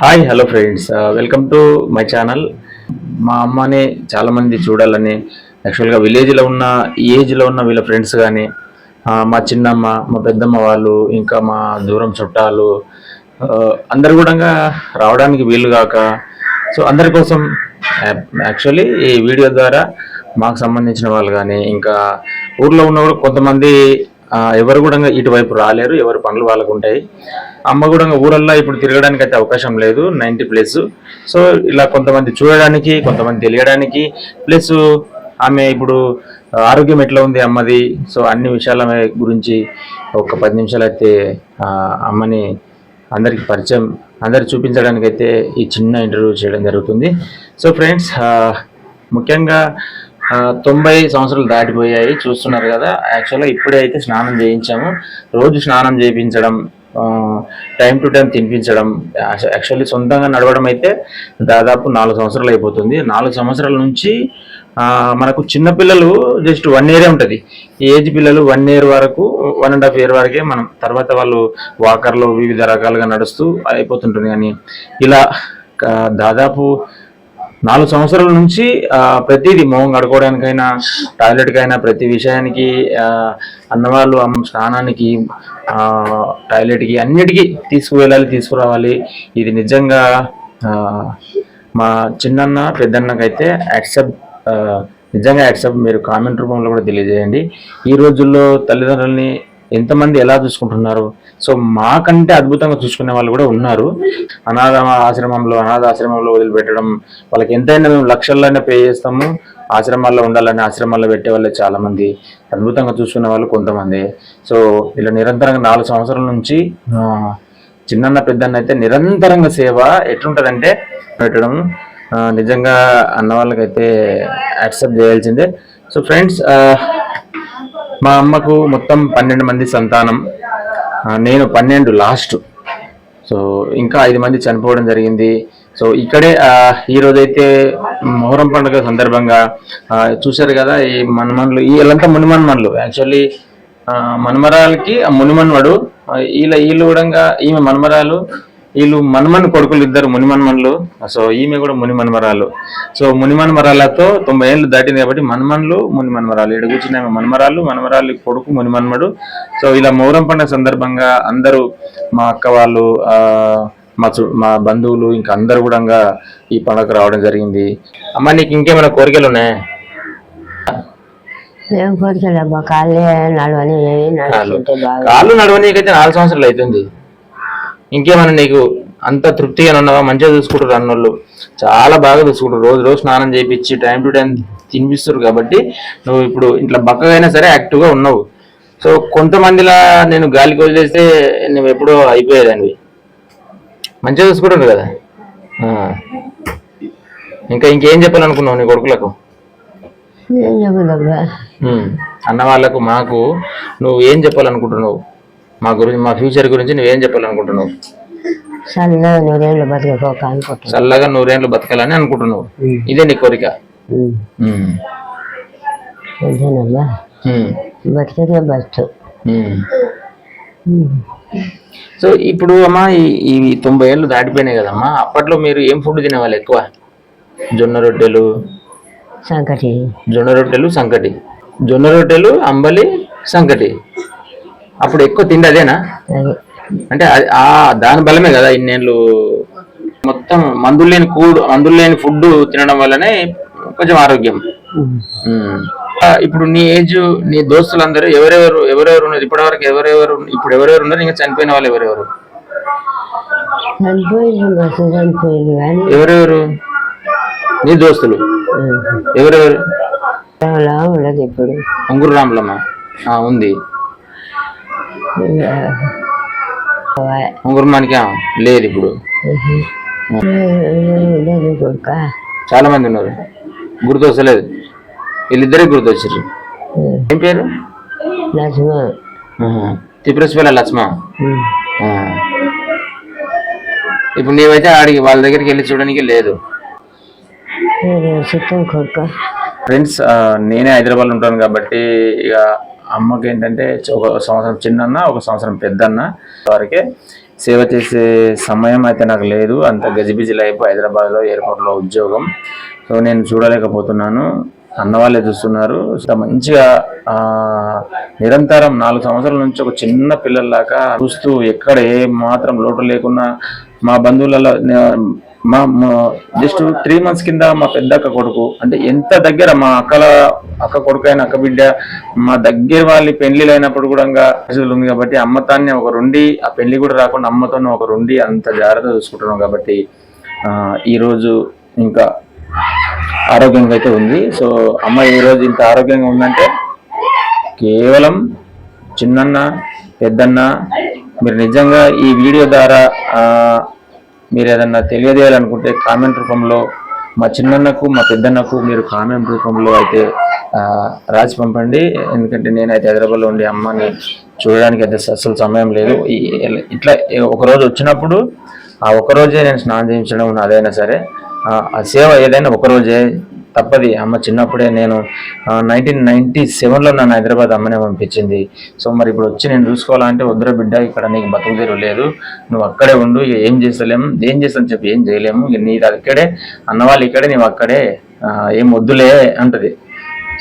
Hi hello friends welcome to my channel మా అమ్మని చాలామంది చూడాలని యాక్చువల్గా విలేజ్లో ఉన్న ఈ ఏజ్లో ఉన్న వీళ్ళ ఫ్రెండ్స్ కానీ మా చిన్నమ్మ మా పెద్దమ్మ వాళ్ళు ఇంకా మా దూరం చుట్టాలు అందరు కూడా రావడానికి వీలు కాక సో అందరి కోసం యాక్చువల్లీ ఈ వీడియో ద్వారా మాకు సంబంధించిన వాళ్ళు కానీ ఇంకా ఊర్లో ఉన్న కూడా కొంతమంది ఎవరు కూడా ఇటువైపు రాలేరు ఎవరి పనులు వాళ్ళకు ఉంటాయి. అమ్మ కూడా ఊరల్లో ఇప్పుడు తిరగడానికి అయితే అవకాశం లేదు నైంటీ ప్లస్. సో ఇలా కొంతమంది చూడడానికి కొంతమంది తెలియడానికి ప్లస్ ఆమె ఇప్పుడు ఆరోగ్యం ఎట్లా ఉంది అమ్మది? సో అన్ని విషయాల గురించి ఒక పది నిమిషాలు అయితే అమ్మని అందరికి పరిచయం అందరికి చూపించడానికి అయితే ఈ చిన్న ఇంటర్వ్యూ చేయడం జరుగుతుంది. సో ఫ్రెండ్స్ ముఖ్యంగా తొంభై సంవత్సరాలు దాటిపోయాయి చూస్తున్నారు కదా. యాక్చువల్గా ఇప్పుడే అయితే స్నానం చేయించాము. రోజు స్నానం చేయించడం టైం టు టైం తినిపించడం యాక్చువల్లీ సొంతంగా నడవడం అయితే దాదాపు నాలుగు సంవత్సరాలు అయిపోతుంది. నాలుగు సంవత్సరాల నుంచి మనకు చిన్న పిల్లలు జస్ట్ వన్ ఇయరే ఉంటుంది. ఏజ్ పిల్లలు వన్ ఇయర్ వరకు వన్ అండ్ హాఫ్ ఇయర్ వరకే మనం తర్వాత వాళ్ళు వాకర్లో వివిధ రకాలుగా నడుస్తూ అయిపోతుంటుంది. కానీ ఇలా దాదాపు నాలుగు సంవత్సరాల నుంచి ప్రతిదీ మొహం కడుకోవడానికైనా టాయిలెట్కైనా ప్రతి విషయానికి అన్నవాళ్ళు అమ్మ స్నానానికి టాయిలెట్కి అన్నిటికీ తీసుకువెళ్ళాలి తీసుకురావాలి. ఇది నిజంగా మా చిన్నన్న పెద్దన్నకైతే యాక్సెప్ట్ నిజంగా యాక్సెప్ట్ మీరు కామెంట్ రూపంలో కూడా తెలియజేయండి. ఈ రోజుల్లో తల్లిదండ్రుల్ని ఎంతమంది ఎలా చూసుకుంటున్నారు? సో మాకంటే అద్భుతంగా చూసుకునే వాళ్ళు కూడా ఉన్నారు. అనాథ ఆశ్రమంలో అనాథ ఆశ్రమంలో వదిలిపెట్టడం వాళ్ళకి ఎంతైనా మేము లక్షల్లోనే పే చేస్తాము. ఆశ్రమాల్లో ఉండాలని ఆశ్రమాల్లో పెట్టే వాళ్ళే చాలా మంది అద్భుతంగా చూసుకునే వాళ్ళు కొంతమంది. సో ఇలా నిరంతరంగా నాలుగు సంవత్సరాల నుంచి చిన్న పెద్దన్న అయితే నిరంతరంగా సేవ ఎట్లుంటదంటే పెట్టడం. నిజంగా అన్న వాళ్ళకైతే యాక్సెప్ట్ చేయాల్సిందే. సో ఫ్రెండ్స్ మా అమ్మకు మొత్తం పన్నెండు మంది సంతానం. నేను పన్నెండు లాస్ట్. సో ఇంకా ఐదు మంది చనిపోవడం జరిగింది. సో ఇక్కడే ఈరోజైతే ఈ రోజైతే మొహరం పండుగ సందర్భంగా చూశారు కదా ఈ మనుమన్లు వీళ్ళంతా మునిమన్మన్లు. యాక్చువల్లీ మనుమరాలకి ఆ మునిమన్మడు వీళ్ళ వీళ్ళు కూడా ఈమె మనుమరాలు వీళ్ళు మన్మన్ కొడుకులు ఇద్దరు మునిమన్మన్లు. సో ఈమె కూడా మునిమన్మరాలు. సో మునిమన్మరాలతో తొంభై ఏళ్ళు దాటింది కాబట్టి మన్మన్లు మునిమన్మరాలు. ఇక్కడ కూర్చున్న ఆమె మన్మరాలు మన్మరాలు కొడుకు మునిమన్మడు. సో ఇలా మౌరం పండుగ సందర్భంగా అందరూ మా అక్క వాళ్ళు మా చు మా బంధువులు ఇంకా అందరు కూడా ఈ పండుగకు రావడం జరిగింది. అమ్మ నీకు ఇంకేమైనా కోరికలు ఉన్నాయా? ఏం కాళ్ళే నడవని కాళ్ళు నడవనీకైతే నాలుగు సంవత్సరాలు అవుతుంది. ఇంకేమైనా నీకు అంత తృప్తిగా ఉన్నావా? మంచిగా చూసుకుంటారు అన్నోళ్ళు. చాలా బాగా చూసుకుంటారు రోజు రోజు స్నానం చేయించి టైం టు టైం తినిపిస్తారు కాబట్టి నువ్వు ఇప్పుడు ఇట్లా బక్కగా అయినా సరే యాక్టివ్గా ఉన్నావు. సో కొంతమందిలా నేను గాలికి వదిలేస్తే నువ్వు ఎప్పుడో అయిపోయేదానివి. మంచిగా చూసుకుంటారు కదా. ఇంకా ఇంకేం చెప్పాలనుకున్నావు నీ కొడుకులకు. అన్న వాళ్ళకు మాకు నువ్వు ఏం చెప్పాలనుకుంటున్నావు? మా గురించి మా ఫ్యూచర్ గురించి నువ్వేం చెప్పాలనుకుంటున్నావు? చల్లగా నూరేళ్ళు బతికపోక అనుకుంటున్నా చల్లగా నూరేళ్ళు బతకాలని అనుకుంటున్నావు. ఇదే నీ కోరిక. బతు. సో ఇప్పుడు అమ్మా ఈ- ఈ తొంభై ఏళ్ళు దాటిపోయినాయి కదమ్మా. అప్పట్లో మీరు ఏం ఫుడ్ తినేవాళ్ళు ఎక్కువ? జొన్న రొట్టెలు. సంకటి. జొన్న రొట్టెలు సంకటి. జొన్న రొట్టెలు అంబలి సంకటి. అప్పుడు ఎక్కువ తిండి అదేనా? అది. అంటే అది- ఆ దాని బలమే కదా ఇన్నేళ్ళు మొత్తం మందులు లేని కూడు మందులు లేని ఫుడ్ తినడం వల్లనే కొంచెం ఆరోగ్యం. ఇప్పుడు నీ ఏజ్ నీ దోస్తులందరూ ఎవరెవరు ఎవరెవరు ఉన్నారు? ఇప్పటివరకు ఎవరెవరు ఇప్పుడు ఎవరెవరు ఉన్నారు? ఇంకా చనిపోయిన వాళ్ళు ఎవరెవరు? ఎవరెవరు? నీ దోస్తులు. ఎవరెవరు? ఇప్పుడు అంగురు రాములమ్మ. ఉంది. మనకి లేదు ఇప్పుడు. చాలా మంది ఉన్నారు. గుర్తొస్తలేదు. వీళ్ళిద్దరే గుర్తొచ్చారు ఏం పేరు? లక్ష్మ. తిప్రస్పల్లి లక్ష్మ. ఇప్పుడు నీవైతే ఆడికి వాళ్ళ దగ్గరికి వెళ్ళి చూడడానికి లేదు. ఫ్రెండ్స్ నేనే హైదరాబాద్లో ఉంటాను కాబట్టి ఇక అమ్మకి ఏంటంటే ఒక సంవత్సరం చిన్నన్న ఒక సంవత్సరం పెద్దన్న వరకే సేవ చేసే సమయం అయితే నాకు లేదు. అంత గజిబిజి లైఫ్ హైదరాబాద్లో ఎయిర్పోర్ట్లో ఉద్యోగం. సో నేను చూడలేకపోతున్నాను. అన్న వాళ్ళే చూస్తున్నారు. మంచిగా నిరంతరం నాలుగు సంవత్సరాల నుంచి ఒక చిన్న పిల్లల్లాగా చూస్తూ ఎక్కడ ఏ మాత్రం లోటు లేకున్నా మా బంధువులలో మా జస్ట్ త్రీ మంత్స్ కింద మా పెద్ద అక్క కొడుకు అంటే ఎంత దగ్గర మా అక్కల అక్క కొడుకు అయిన అక్క బిడ్డ మా దగ్గర వాళ్ళ పెళ్ళిలు అయినప్పుడు కూడా ఇంకా పరిస్థితులు ఉంది కాబట్టి అమ్మతాన్ని ఒక రెండి ఆ పెళ్ళి కూడా రాకుండా అమ్మతో ఒక రెండి అంత జాగ్రత్త చూసుకుంటున్నాం కాబట్టి ఈరోజు ఇంకా ఆరోగ్యంగా అయితే ఉంది. సో అమ్మ ఈ రోజు ఇంత ఆరోగ్యంగా ఉందంటే కేవలం చిన్నన్న పెద్దన్న మీరు నిజంగా ఈ వీడియో ద్వారా మీరు ఏదన్నా తెలియజేయాలనుకుంటే కామెంట్ రూపంలో మా చిన్నన్నకు మా పెద్దన్నకు మీరు కామెంట్ రూపంలో అయితే రాసి పంపండి. ఎందుకంటే నేనైతే హైదరాబాద్లో ఉండి అమ్మని చూడడానికి అయితే అసలు సమయం లేదు. ఇట్లా ఒకరోజు వచ్చినప్పుడు ఆ ఒకరోజే నేను స్నానం చేయించడం అదైనా సరే ఆ ఆ సేవ ఏదైనా ఒకరోజే తప్పది. అమ్మ చిన్నప్పుడే నేను నైన్టీన్ నైన్టీ సెవెన్లో నన్ను హైదరాబాద్ అమ్మనే పంపించింది. సో మరి ఇప్పుడు వచ్చి నేను చూసుకోవాలంటే వద్దురా బిడ్డ ఇక్కడ నీకు బతుకు లేదు. నువ్వు అక్కడే ఉండు ఇక ఏం చేస్తలేము ఏం చేస్తాను చెప్పి ఏం చేయలేము. ఇక నీది అక్కడే అన్నవాళ్ళు ఇక్కడే నీవు అక్కడే ఏం వద్దులే అంటది.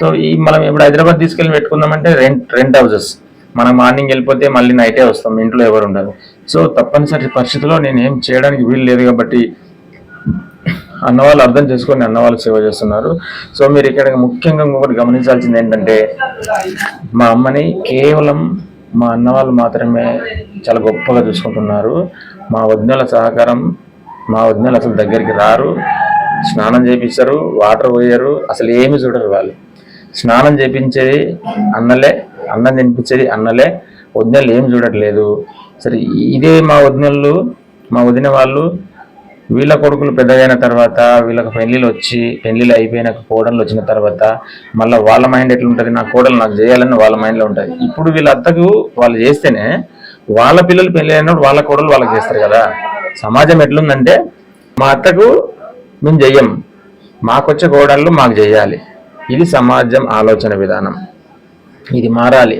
సో ఈ మనం ఇప్పుడు హైదరాబాద్ తీసుకెళ్ళి పెట్టుకుందామంటే రెంట్ రెంట్ హౌసెస్. మనం మార్నింగ్ వెళ్ళిపోతే మళ్ళీ నైటే వస్తాం ఇంట్లో ఎవరు ఉండరు. సో తప్పనిసరి పరిస్థితిలో నేను ఏం చేయడానికి వీలు లేదు కాబట్టి అన్నవాళ్ళు అర్థం చేసుకొని అన్నవాళ్ళు సేవ చేస్తున్నారు. సో మీరు ఇక్కడ ముఖ్యంగా ఇంకొకటి గమనించాల్సింది ఏంటంటే మా అమ్మని కేవలం మా అన్నవాళ్ళు మాత్రమే చాలా గొప్పగా చూసుకుంటున్నారు. మా వదినల సహకారం మా వదినలు అసలు దగ్గరికి రారు. స్నానం చేపించరు వాటర్ పోయారు అసలు ఏమి చూడరు వాళ్ళు. స్నానం చేపించేది అన్నలే అన్నం తినిపించేది అన్నలే వదినలు ఏమి చూడట్లేదు. సరే ఇదే మా వదినలు మా వదిన వాళ్ళు వీళ్ళ కొడుకులు పెద్దగైన తర్వాత వీళ్ళకి పెళ్ళిళ్ళు వచ్చి పెళ్ళిళ్ళు అయిపోయిన కోడళ్ళు వచ్చిన తర్వాత మళ్ళీ వాళ్ళ మైండ్ ఎట్లుంటుంది? నా కోడలు నాకు చేయాలని వాళ్ళ మైండ్లో ఉంటుంది. ఇప్పుడు వీళ్ళ అత్తకు వాళ్ళు చేస్తేనే వాళ్ళ పిల్లలు పెళ్ళి అయినప్పుడు వాళ్ళ కోడలు వాళ్ళకి చేస్తారు కదా. సమాజం ఎట్లుందంటే మా అత్తకు మేము చెయ్యం మాకొచ్చే కోడళ్ళు మాకు చేయాలి ఇది సమాజం ఆలోచన విధానం. ఇది మారాలి.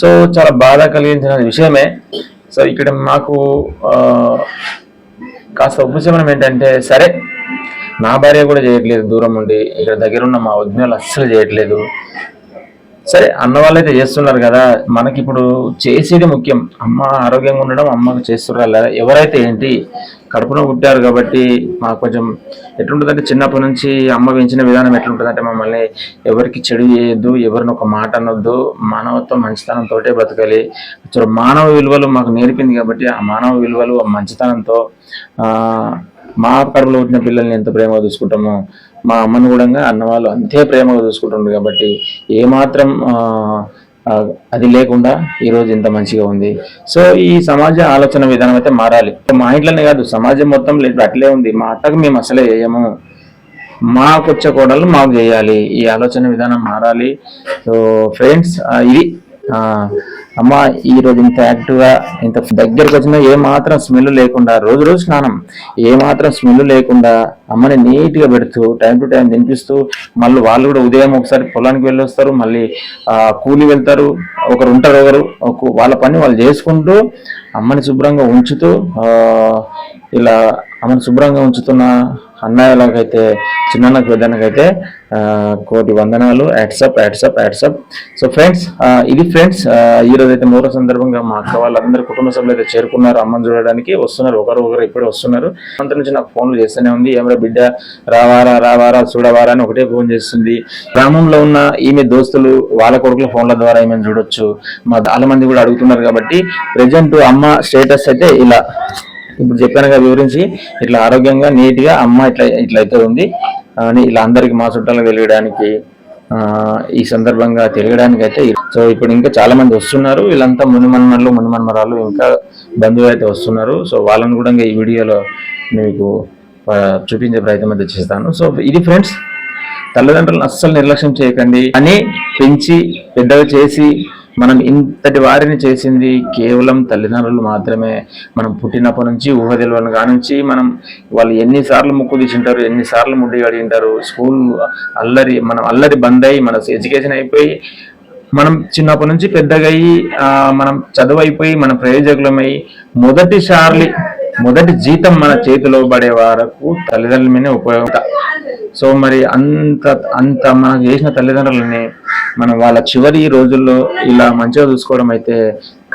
సో చాలా బాధ కలిగించిన విషయమే. సో ఇక్కడ మాకు కాస్త ఉపశమనం ఏంటంటే సరే నా భార్య కూడా చేయట్లేదు దూరం ఉండి ఇక్కడ దగ్గర ఉన్న మా వదినలు అస్సలు చేయట్లేదు. సరే అన్న వాళ్ళైతే చేస్తున్నారు కదా మనకి ఇప్పుడు చేసేది ముఖ్యం. అమ్మ ఆరోగ్యంగా ఉండడం అమ్మకు చేస్తున్నారు లేదా ఎవరైతే ఏంటి కడుపులో పుట్టారు కాబట్టి మాకు కొంచెం ఎట్లుంటుందంటే చిన్నప్పటి నుంచి అమ్మ పెంచిన విధానం ఎట్లుంటుందంటే మమ్మల్ని ఎవరికి చెడు చేయొద్దు ఎవరిని ఒక మాట అనొద్దు మానవత్వం మంచితనంతో బ్రతకాలి. అసలు మానవ విలువలు మాకు నేర్పింది కాబట్టి ఆ మానవ విలువలు మంచితనంతో మా కడుపులో పుట్టిన పిల్లల్ని ఎంత ప్రేమగా చూసుకుంటామో మా అమ్మను కూడా అన్న వాళ్ళు అంతే ప్రేమగా చూసుకుంటుండ్రు కాబట్టి ఏమాత్రం అది లేకుండా ఈరోజు ఇంత మంచిగా ఉంది. సో ఈ సమాజ ఆలోచన విధానం అయితే మారాలి. మా ఇంట్లోనే కాదు సమాజం మొత్తం లేదు అట్లే ఉంది. మా అట్టకు మేము అసలే చేయము. మాకు వచ్చే కోడలు మాకు చేయాలి. ఈ ఆలోచన విధానం మారాలి. సో ఫ్రెండ్స్ ఇది అమ్మ ఈ రోజు ఇంత యాక్టివ్గా ఇంత దగ్గరకు వచ్చినా ఏ మాత్రం స్మెల్ లేకుండా రోజు రోజు స్నానం ఏ మాత్రం స్మెల్ లేకుండా అమ్మని నీట్గా పెడుతూ టైం టు టైం తినిపిస్తూ మళ్ళీ వాళ్ళు కూడా ఉదయం ఒకసారి పొలానికి వెళ్ళొస్తారు మళ్ళీ ఆ, కూలి వెళ్తారు ఒకరు ఉంటారు ఒకరు వాళ్ళ పని వాళ్ళు చేసుకుంటూ అమ్మని శుభ్రంగా ఉంచుతూ ఇలా అమ్మని శుభ్రంగా ఉంచుతున్న అన్నయ్యలకైతే చిన్నన్నకు పెద్దన్నకైతే కోటి వందనాలు. యాడ్సప్ యాడ్సప్ యాడ్సప్ సో ఫ్రెండ్స్ ఇది ఫ్రెండ్స్ ఈ అయితే మూడో సందర్భంగా మా అక్క వాళ్ళందరూ కుటుంబ సభ్యులు అయితే చేరుకున్నారు అమ్మని చూడడానికి. వస్తున్నారు ఒకరు ఒకరు ఇప్పుడే వస్తున్నారు. అంత నుంచి నాకు ఫోన్లు చేస్తూనే ఉంది. ఏమరా బిడ్డ రావారా రావారా చూడవారా అని ఒకటే ఫోన్ చేస్తుంది. గ్రామంలో ఉన్న ఈమె దోస్తులు వాళ్ళ కొడుకుల ఫోన్ల ద్వారా ఈమెను చూడొచ్చు. మా చాలా మంది కూడా అడుగుతున్నారు కాబట్టి ప్రజెంట్ అమ్మ స్టేటస్ అయితే ఇలా. ఇప్పుడు చెప్పానుగా వివరించి ఇట్లా ఆరోగ్యంగా నీట్గా అమ్మ ఇట్లా ఇట్లా అయితే ఉంది. అని ఇలా అందరికి మా చుట్టాలకు తెలియడానికి ఈ సందర్భంగా తిరగడానికి అయితే సో ఇప్పుడు ఇంకా చాలా మంది వస్తున్నారు. వీళ్ళంతా మునిమన్మలు మునిమన్మరాలు ఇంకా బంధువులు అయితే వస్తున్నారు. సో వాళ్ళని కూడా ఈ వీడియోలో మీకు చూపించే ప్రయత్నం అయితే చేస్తాను. సో ఇది ఫ్రెండ్స్ తల్లిదండ్రులను అస్సలు నిర్లక్ష్యం చేయకండి. అని పెంచి పెద్దగా చేసి మనం ఇంతటి వారిని చేసింది కేవలం తల్లిదండ్రులు మాత్రమే. మనం పుట్టినప్పటి నుంచి ఊహ తెలియని కానుంచి మనం వాళ్ళు ఎన్నిసార్లు ముక్కు తీసింటారు ఎన్నిసార్లు ముడ్డి అడిగింటారు స్కూల్ అల్లరి మనం అల్లరి బంద్ అయ్యి మన ఎడ్యుకేషన్ అయిపోయి మనం చిన్నప్పటి నుంచి పెద్దగా అయ్యి మనం చదువు అయిపోయి మన ప్రయోజకులమై మొదటిసారి మొదటి జీతం మన చేతిలో పడే వరకు తల్లిదండ్రుల మీదనే ఉపయోగం. సో మరి అంత అంత మనం చేసిన తల్లిదండ్రులని మనం వాళ్ళ చివరి రోజుల్లో ఇలా మంచిగా చూసుకోవడం అయితే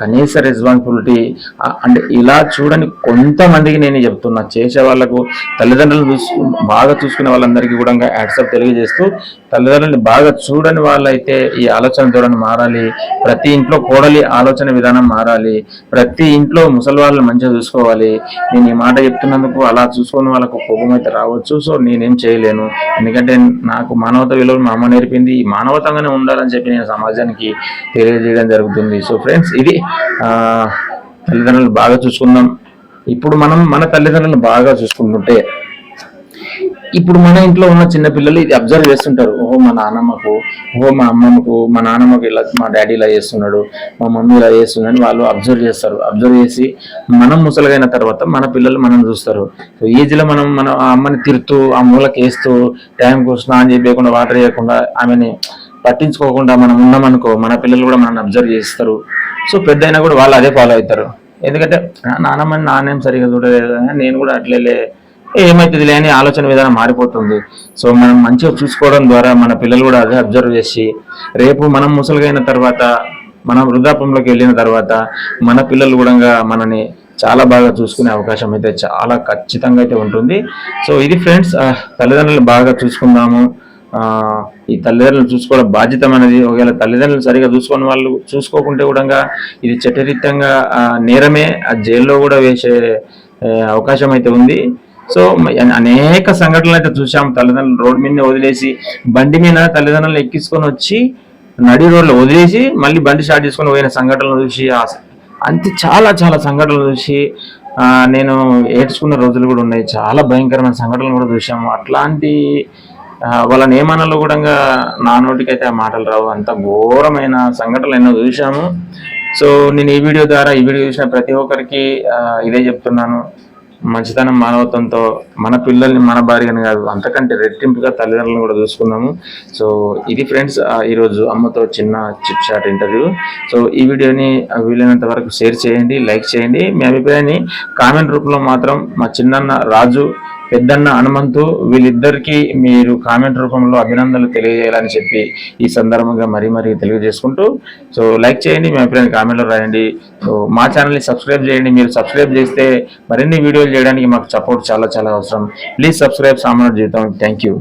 కనీస రెస్పాన్సిబిలిటీ అంటే ఇలా చూడని కొంతమందికి నేను చెప్తున్నా. చేసే వాళ్ళకు తల్లిదండ్రులు చూసు బాగా చూసుకునే వాళ్ళందరికీ కూడా యాడ్సప్ తెలియజేస్తూ తల్లిదండ్రులని బాగా చూడని వాళ్ళైతే ఈ ఆలోచన ధోరణి మారాలి. ప్రతి ఇంట్లో కోడలి ఆలోచన విధానం మారాలి. ప్రతి ఇంట్లో ముసలి వాళ్ళని మంచిగా చూసుకోవాలి. నేను ఈ మాట చెప్తున్నందుకు అలా చూసుకుని వాళ్ళకు కోపం అయితే రావచ్చు. సో నేనేం చేయలేను. ఎందుకంటే నాకు మానవత విలువలు మా అమ్మ నేర్పింది. ఈ మానవతంగానే ఉండాలని చెప్పి నేను సమాజానికి తెలియజేయడం జరుగుతుంది. సో ఫ్రెండ్స్ ఇది తల్లిదండ్రులు బాగా చూసుకుందాం. ఇప్పుడు మనం మన తల్లిదండ్రులను బాగా చూసుకుంటుంటే ఇప్పుడు మన ఇంట్లో ఉన్న చిన్నపిల్లలు ఇది అబ్జర్వ్ చేస్తుంటారు. ఓహో మా నాన్నమ్మకు ఓహో మా అమ్మమ్మకు మా నాన్నమ్మకు ఇలా మా డాడీ ఇలా చేస్తున్నాడు మా మమ్మీ ఇలా చేస్తుందని వాళ్ళు అబ్జర్వ్ చేస్తారు. అబ్జర్వ్ చేసి మనం ముసలిగైన తర్వాత మన పిల్లలు మనం చూస్తారు. సో ఏజ్లో మనం మన ఆ అమ్మని తిరుతూ ఆ మూలకి వేస్తూ టైంకు స్నానం చేయకుండా వాటర్ చేయకుండా ఆమెని పట్టించుకోకుండా మనం ఉన్నామనుకో మన పిల్లలు కూడా మనల్ని అబ్జర్వ్ చేస్తారు. సో పెద్ద అయినా కూడా వాళ్ళు అదే ఫాలో అవుతారు. ఎందుకంటే "ఆ, నాన్నమ్మని నాన్నేం సరిగా చూడలేదు నేను కూడా అట్లేలే ఏమవుతుంది లేని ఆలోచన విధానం మారిపోతుంది. సో మనం మంచిగా చూసుకోవడం ద్వారా మన పిల్లలు కూడా అదే అబ్జర్వ్ చేసి రేపు మనం ముసలిగైన తర్వాత మనం వృద్ధాపంలోకి వెళ్ళిన తర్వాత మన పిల్లలు కూడా మనని చాలా బాగా చూసుకునే అవకాశం అయితే చాలా ఖచ్చితంగా అయితే ఉంటుంది. సో ఇది ఫ్రెండ్స్ తల్లిదండ్రులు బాగా చూసుకుందాము. ఈ తల్లిదండ్రులు చూసుకోవడం బాధ్యత అనేది ఒకవేళ తల్లిదండ్రులు సరిగా చూసుకుని వాళ్ళు చూసుకోకుంటే కూడా ఇది చట్టరీత్యంగా నేరమే. ఆ జైల్లో కూడా వేసే అవకాశం అయితే ఉంది. సో అనేక సంఘటనలు అయితే చూసాం తల్లిదండ్రులు రోడ్డు మీద వదిలేసి బండి మీద తల్లిదండ్రులు ఎక్కించుకొని వచ్చి నడి రోడ్లో వదిలేసి మళ్ళీ బండి స్టార్ట్ చేసుకొని పోయిన సంఘటనలు చూసి అంతే చాలా చాలా సంఘటనలు చూసి నేను ఏడ్చుకున్న రోజులు కూడా ఉన్నాయి. చాలా భయంకరమైన సంఘటనలు కూడా చూసాము అట్లాంటి వాళ్ళని ఏమనాలో కూడా నా నోటికైతే ఆ మాటలు రావు. అంత ఘోరమైన సంఘటనలు ఎన్నో చూసాము సో నేను ఈ వీడియో ద్వారా ఈ వీడియో చూసిన ప్రతి ఒక్కరికి ఇదే చెప్తున్నాను. మంచితనం మానవత్వంతో మన పిల్లల్ని మన భార్యని కాదు అంతకంటే రెట్టింపుగా తల్లిదండ్రులను కూడా చూసుకున్నాము. సో ఇది ఫ్రెండ్స్ ఈరోజు అమ్మతో చిన్న చిట్ చాట్ ఇంటర్వ్యూ. సో ఈ వీడియోని వీలైనంత వరకు షేర్ చేయండి లైక్ చేయండి. మీ అభిప్రాయాన్ని కామెంట్ రూపంలో మాత్రం మా చిన్నన్న రాజు పెద్దన్న హనుమంతు వీళ్ళిద్దరికీ మీరు కామెంట్ రూపంలో అభినందనలు తెలియజేయాలని చెప్పి ఈ సందర్భంగా మరీ మరీ తెలియజేసుకుంటూ సో లైక్ చేయండి మీ అభిప్రాయాన్ని కామెంట్లో రాయండి. సో మా ఛానల్ని సబ్స్క్రైబ్ చేయండి. మీరు సబ్స్క్రైబ్ చేస్తే మరిన్ని వీడియోలు చేయడానికి మాకు సపోర్ట్ చాలా చాలా అవసరం. ప్లీజ్ సబ్స్క్రైబ్ సామాన్య జీవితం. Thank you.